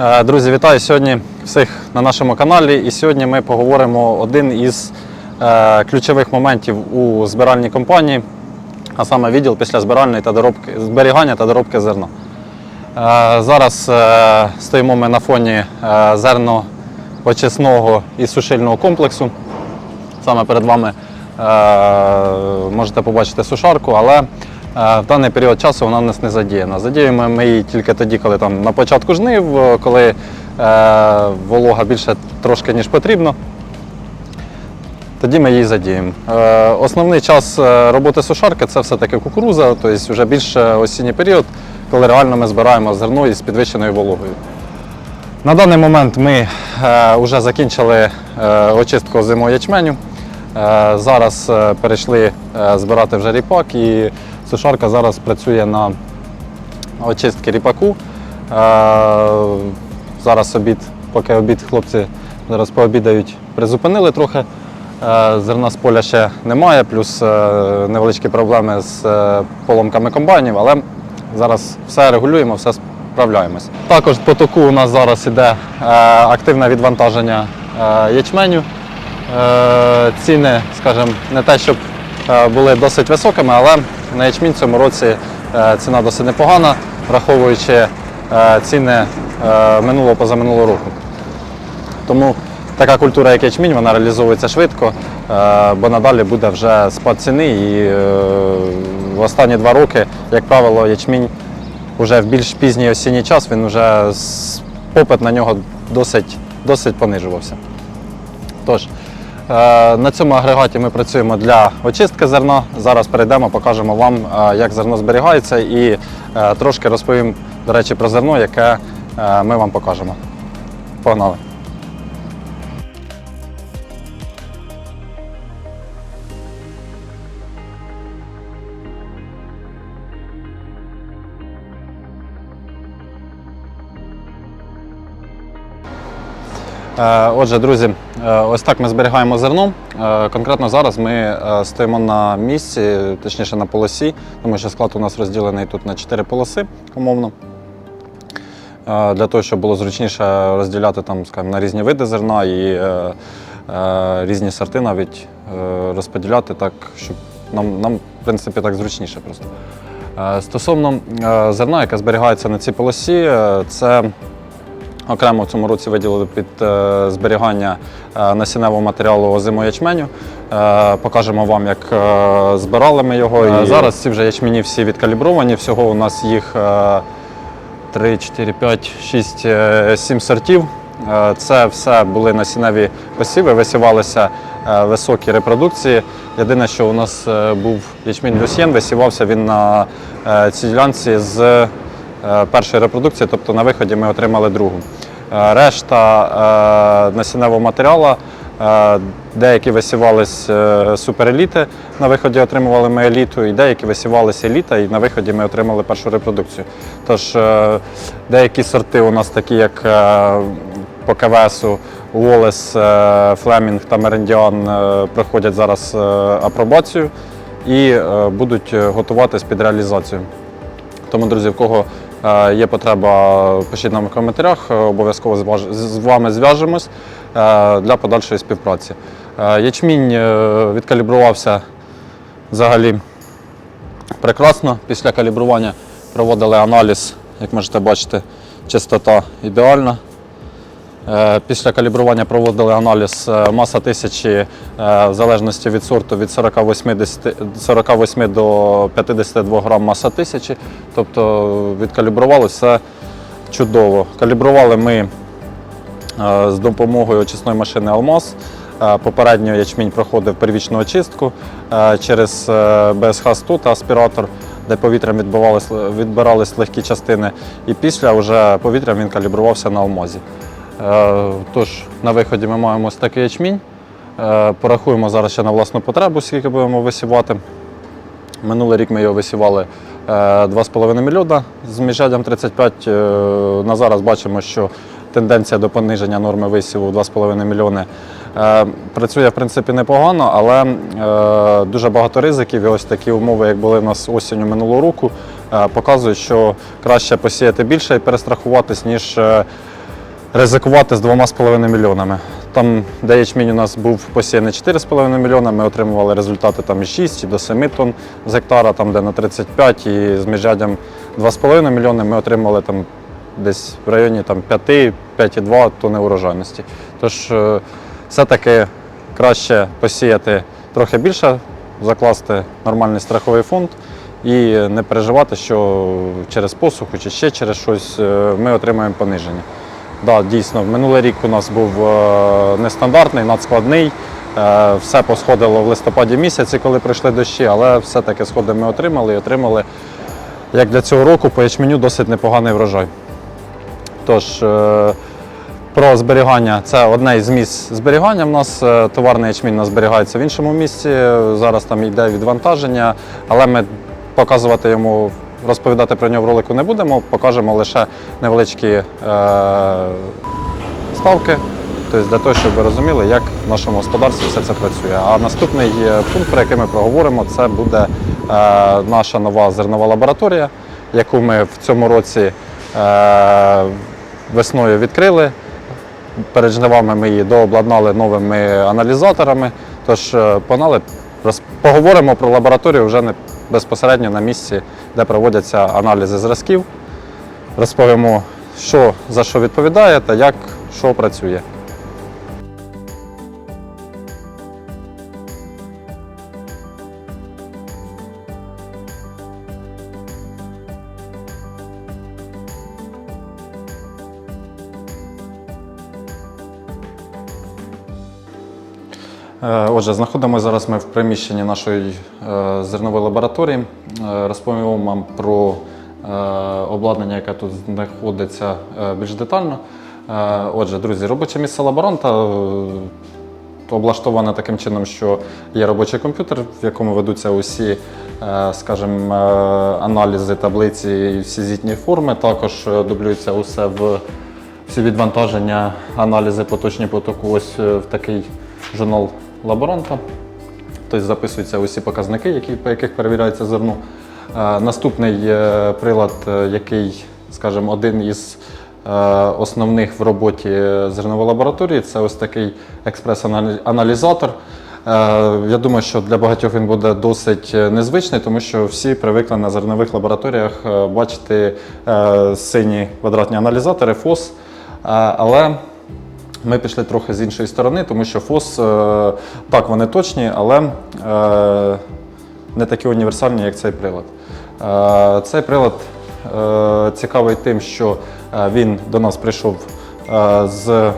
Е, Друзі, вітаю сьогодні всіх на нашому каналі. І сьогодні ми поговоримо один із е, ключових моментів у збиральній компанії, а саме відділ після збиральної та доробки, зберігання та доробки зерна. Е, Зараз стоїмо ми на фоні зерноочисного і сушильного комплексу. Саме перед вами можете побачити сушарку, але в даний період часу вона в нас не задіяна. Задіємо ми її тільки тоді, коли там на початку жнив, е, коли е, волога більше трошки, ніж потрібно. Тоді ми її задіємо. Е, Основний час е, роботи сушарки це все-таки кукуруза, тобто вже більш осінній період, коли реально ми збираємо зерно із підвищеною вологою. На даний момент ми вже закінчили очистку зимового ячменю. Зараз перейшли збирати вже ріпак і сушарка зараз працює на очистці ріпаку. Е, зараз обід, поки обід хлопці зараз пообідають, призупинили трохи. Е, Зерна з поля ще немає, плюс е, невеличкі проблеми з поломками комбайнів, але зараз все регулюємо, все справляємось. Також по току у нас зараз іде активне відвантаження ячменю. Ціни, скажімо, не те, щоб були досить високими, але на ячмінь в цьому році е, ціна досить непогана, враховуючи е, ціни е, минулого позаминулого року. Тому така культура, як ячмінь, вона реалізовується швидко, бо надалі буде вже спад ціни. І в останні два роки, як правило, ячмінь вже в більш пізній осінній час він вже попит на нього досить, досить понижувався. Тож, на цьому агрегаті ми працюємо для очистки зерна. Зараз перейдемо, покажемо вам, е, як зерно зберігається, і е, трошки розповім, до речі, про зерно, яке е, ми вам покажемо. Погнали! Отже, друзі, е, ось так ми зберігаємо зерно. Е, Конкретно зараз ми е, стоїмо на місці, точніше на полосі, тому що склад у нас розділений тут на 4 полоси, умовно. Е, Для того, щоб було зручніше розділяти там, скажімо, на різні види зерна і е, е, різні сорти навіть е, розподіляти так, щоб нам, нам в принципі, так зручніше просто. Е, Стосовно е, зерна, яке зберігається на цій полосі, е, це Окремо в цьому році виділили під е, зберігання е, насінневого матеріалу озимого ячменю. Е, покажемо вам, як збирали ми його. І зараз ці вже ячмені всі відкалібровані. Всього у нас їх е, 3, 4, 5, 6, 7 сортів. Це все були насінневі посіви, висівалися високі репродукції. Єдине, що у нас був ячмінь люсьєн, висівався він на цій ділянці з першої репродукції, тобто на виході ми отримали другу. Е, Решта е, насінневого матеріалу, е, деякі висівались е, супереліти, на виході отримували ми еліту, і деякі висівалися еліта, і на виході ми отримали першу репродукцію. Тож е, деякі сорти у нас такі, як е, по КВСу, Уолес, е, Флемінг та Мерендіан е, проходять зараз е, апробацію і е, будуть е, готуватись під реалізацію. Тому, друзі, в кого е, є потреба, пишіть нам в коментарях, е, обов'язково з вами зв'яжемось е, для подальшої співпраці. Е, Ячмінь е, відкалібрувався взагалі прекрасно. Після калібрування проводили аналіз, як можете бачити, чистота ідеальна. Е, Після калібрування проводили аналіз е, маса тисячі е, в залежності від сорту від 48, 10 48 до 52 грам маса тисячі. Тобто відкалібрували все чудово. Калібрували ми з допомогою очисної машини Алмаз. Попередньо ячмінь проходив первічну очистку через БСХ 100 та аспіратор, де повітрям відбирались легкі частини. І після вже повітрям він калібрувався на алмазі. Е, Тож на виході ми маємо ось такий ячмінь. Е, Порахуємо зараз ще на власну потребу, скільки будемо висівати. Минулий рік ми його висівали е, 2,5 мільйона з міжряддям 35. Е, На зараз бачимо, що тенденція до пониження норми висіву 2,5 мільйони е, працює в принципі непогано, але е, дуже багато ризиків. І ось такі умови, як були в нас осінню минулого року, е, показують, що краще посіяти більше і перестрахуватись, ніж е, ризикувати з 2,5 мільйонами. Там, де ячмінь у нас був посіяний 4,5 мільйона, ми отримували результати там і 6, і до 7 тонн з гектара, там, де на 35, і з міжряддям 2,5 мільйони ми отримали там десь в районі там, 5, 5,2 тонни урожайності. Тож е, все-таки краще посіяти трохи більше, закласти нормальний страховий фонд і не переживати, що через посуху чи ще через щось е, ми отримаємо пониження. Да, дійсно, минулий рік у нас був е, нестандартний, надскладний. Е, Все посходило в листопаді місяці, коли прийшли дощі, але все-таки сходи ми отримали і отримали, як для цього року, по ячменю досить непоганий врожай. Тож, е, про зберігання це одне із місць зберігання. У нас товарний ячмінь нас зберігається в іншому місці. Зараз там йде відвантаження, але ми показувати йому, розповідати про нього в ролику не будемо, покажемо лише невеличкі е, ставки. Тобто для того, щоб ви розуміли, як в нашому господарстві все це працює. А наступний е, пункт, про який ми проговоримо, це буде е, наша нова зернова лабораторія, яку ми в цьому році е, весною відкрили. Перед жнивами ми її дообладнали новими аналізаторами. Тож е, погнали, поговоримо про лабораторію вже не безпосередньо на місці, де проводяться аналізи зразків. Розповімо, що за що відповідає та як що працює. Отже, знаходимося зараз ми в приміщенні нашої е, зернової лабораторії. Е, Розповімо вам про е, обладнання, яке тут знаходиться е, більш детально. Е, Отже, друзі, робоче місце лаборанта е, облаштоване таким чином, що є робочий комп'ютер, в якому ведуться усі, е, скажімо, е, аналізи, таблиці і всі звітні форми. Також е, дублюється усе в всі відвантаження, аналізи поточні потоку ось е, в такий журнал лаборанта. Тобто записуються усі показники, які, по яких перевіряється зерно. Е, Наступний е, прилад, е, який, скажімо, один із основних в роботі зернової лабораторії, це ось такий експрес-аналізатор. Я думаю, що для багатьох він буде досить незвичний, тому що всі привикли на зернових лабораторіях бачити сині квадратні аналізатори ФОС. Але ми пішли трохи з іншої сторони, тому що ФОС е, так вони точні, але е, не такі універсальні, як цей прилад. Е, Цей прилад цікавий тим, що він до нас прийшов з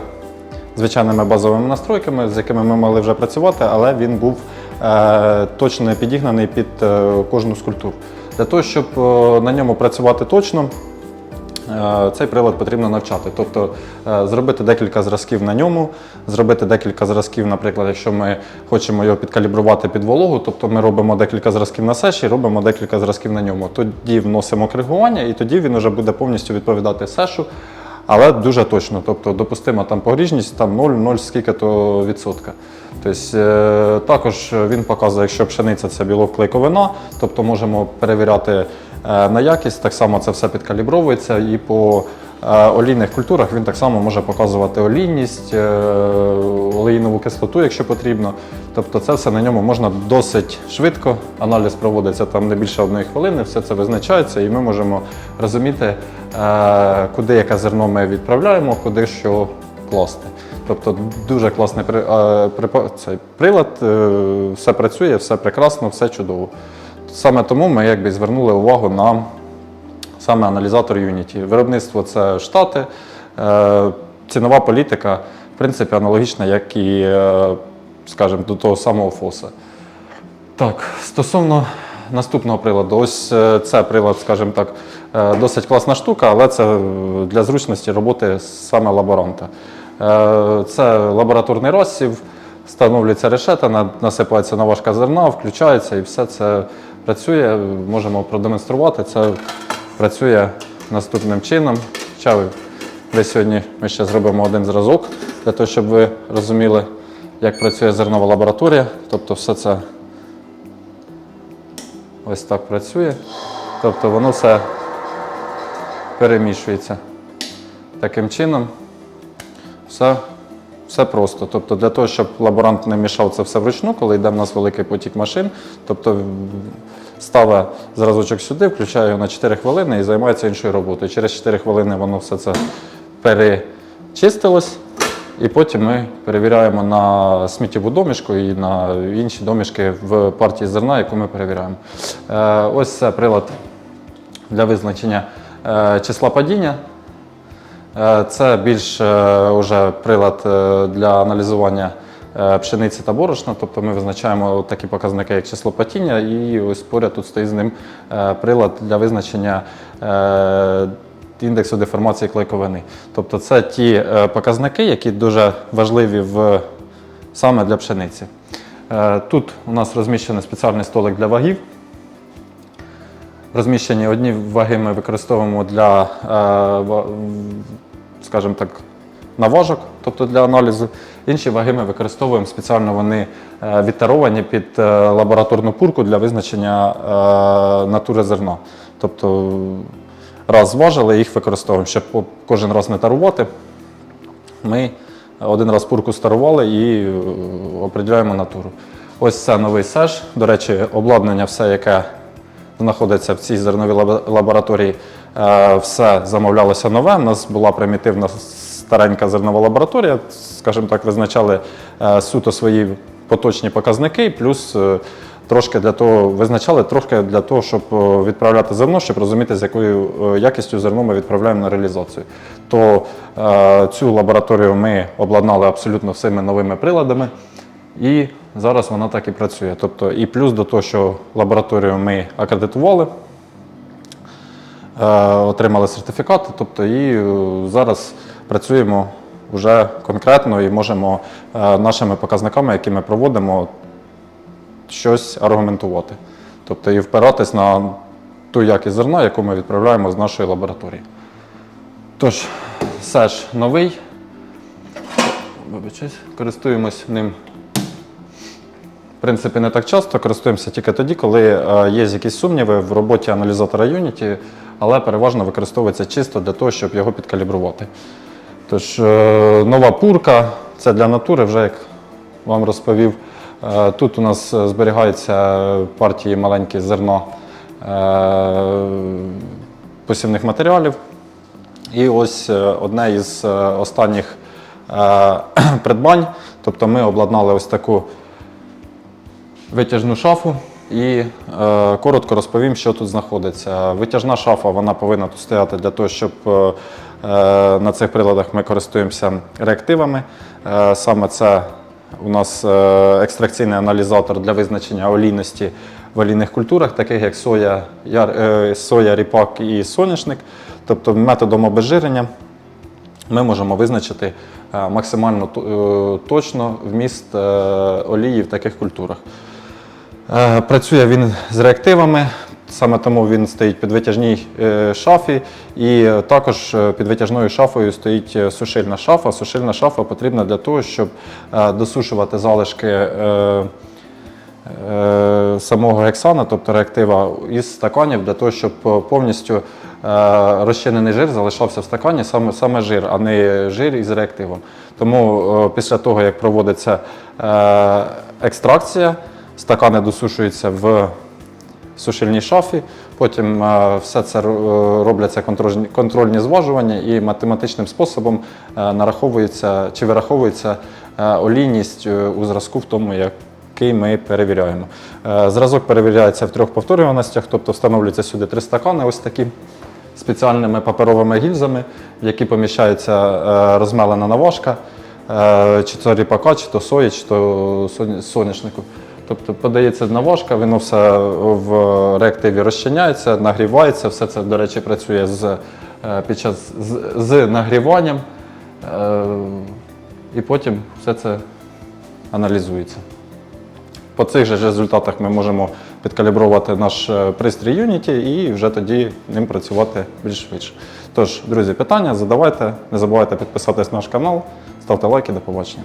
звичайними базовими настройками, з якими ми могли вже працювати, але він був точно підігнаний під кожну з культур. Для того, щоб на ньому працювати точно, Цей прилад потрібно навчати, тобто е, зробити декілька зразків на ньому, зробити декілька зразків, наприклад, якщо ми хочемо його підкалібрувати під вологу, тобто ми робимо декілька зразків на сеші, робимо декілька зразків на ньому. Тоді вносимо коригування, і тоді він вже буде повністю відповідати сешу, але дуже точно. Тобто допустима там погріжність там 0,0 скільки то відсотка. Тобто, е, також він показує, якщо пшениця це білок клейковина, тобто можемо перевіряти е, на якість, так само це все підкалібровується і по е, олійних культурах він так само може показувати олійність, е, олеїнову кислоту, якщо потрібно. Тобто це все на ньому можна досить швидко. Аналіз проводиться там не більше одної хвилини, все це визначається, і ми можемо розуміти, е, куди яке зерно ми відправляємо, куди що класти. Тобто дуже класний е, цей прилад, е, все працює, все прекрасно, все чудово. Саме тому ми якби звернули увагу на саме аналізатор Unity. Виробництво це Штати, е, цінова політика, в принципі, аналогічна, як і, е, скажімо, до того самого ФОСа. Так, стосовно наступного приладу, ось е, це прилад, скажімо так, досить класна штука, але це для зручності роботи саме лаборанта. Це лабораторний розсів, встановлюється решета, насипається на- наважка зерна, включається і все це працює. Можемо продемонструвати. Це працює наступним чином. Хоча ви- ви сьогодні ми ще зробимо один зразок для того, щоб ви розуміли, як працює зернова лабораторія. Тобто все це ось так працює. Тобто воно все перемішується таким чином. Все, все просто. Тобто для того, щоб лаборант не мішав це все вручну, коли йде в нас великий потік машин, тобто ставить зразочок сюди, включає його на 4 хвилини і займається іншою роботою. Через 4 хвилини воно все це перечистилось. І потім ми перевіряємо на сміттєву домішку і на інші домішки в партії зерна, яку ми перевіряємо. Е, ось це прилад для визначення е, числа падіння. Е, Це більш е, уже прилад е, для аналізування пшениці та борошна. Тобто ми визначаємо такі показники, як число падіння, і ось поряд тут стоїть з ним прилад для визначення індексу деформації клейковини. Тобто це ті показники, які дуже важливі в, саме для пшениці. Тут у нас розміщений спеціальний столик для вагів. Розміщені одні ваги ми використовуємо для, скажімо так, наважок, тобто для аналізу. Інші ваги ми використовуємо спеціально вони е, відтаровані під е, лабораторну пурку для визначення е, натури зерна. Тобто раз зважили, їх використовуємо, щоб кожен раз не тарувати. Ми один раз пурку старували і определяємо натуру. Ось це новий сеш. До речі, обладнання, все, яке знаходиться в цій зерновій лабораторії, все замовлялося нове. У нас була примітивна старенька зернова лабораторія, скажімо так, визначали е, суто свої поточні показники, плюс е, трошки для того визначали трошки для того, щоб е, відправляти зерно, щоб розуміти, з якою е, якістю зерно ми відправляємо на реалізацію. То е, цю лабораторію ми обладнали абсолютно всіми новими приладами. І зараз вона так і працює. Тобто, і плюс до того, що лабораторію ми акредитували, е, отримали сертифікати, тобто і е, зараз працюємо вже конкретно і можемо е, нашими показниками, які ми проводимо, щось аргументувати. Тобто і впиратись на ту якість зерна, яку ми відправляємо з нашої лабораторії. Тож, Сеш новий. Вибачаюсь, користуємось ним принципі, не так часто, користуємося тільки тоді, коли е, є якісь сумніви в роботі аналізатора Unity, але переважно використовується чисто для того, щоб його підкалібрувати. Тож, е, нова пурка це для натури, вже як вам розповів. Е, Тут у нас зберігаються партії маленькі зерно посівних матеріалів. І ось одне із останніх придбань. Тобто ми обладнали ось таку витяжну шафу і е, коротко розповім, що тут знаходиться. Витяжна шафа вона повинна тут стояти для того, щоб е, е, на цих приладах ми користуємося реактивами. Е, саме це у нас е, екстракційний аналізатор для визначення олійності в олійних культурах, таких як соя, е, соя ріпак і соняшник. Тобто методом обезжирення ми можемо визначити максимально точно вміст олії в таких культурах. Е, Працює він з реактивами, саме тому він стоїть під витяжній е, шафі, і е, також під витяжною шафою стоїть сушильна шафа. Сушильна шафа потрібна для того, щоб досушувати залишки. самого гексана, тобто реактива, із стаканів для того, щоб повністю розчинений жир залишався в стакані, саме, саме жир, а не жир із реактивом. Тому після того, як проводиться екстракція, стакани досушуються в сушильній шафі. Потім е, все це робляться контрольні, зважування і математичним способом е, нараховується чи вираховується е, олійність е, у зразку в тому, який ми перевіряємо. Е, Зразок перевіряється в трьох повторюваностях, тобто встановлюються сюди три стакани, ось такі спеціальними паперовими гільзами, в які поміщається е, розмелена наважка, е, чи то ріпака, чи то сої, чи то соня- соняшнику. Тобто подається наважка, воно все в реактиві розчиняється, нагрівається, все це, до речі, працює з, е, під час з, з нагріванням, е, і потім все це аналізується. По цих же результатах ми можемо підкалібрувати наш е, пристрій Unity і вже тоді ним працювати більш швидше. Тож, друзі, питання задавайте, не забувайте підписатись на наш канал, ставте лайки, до побачення.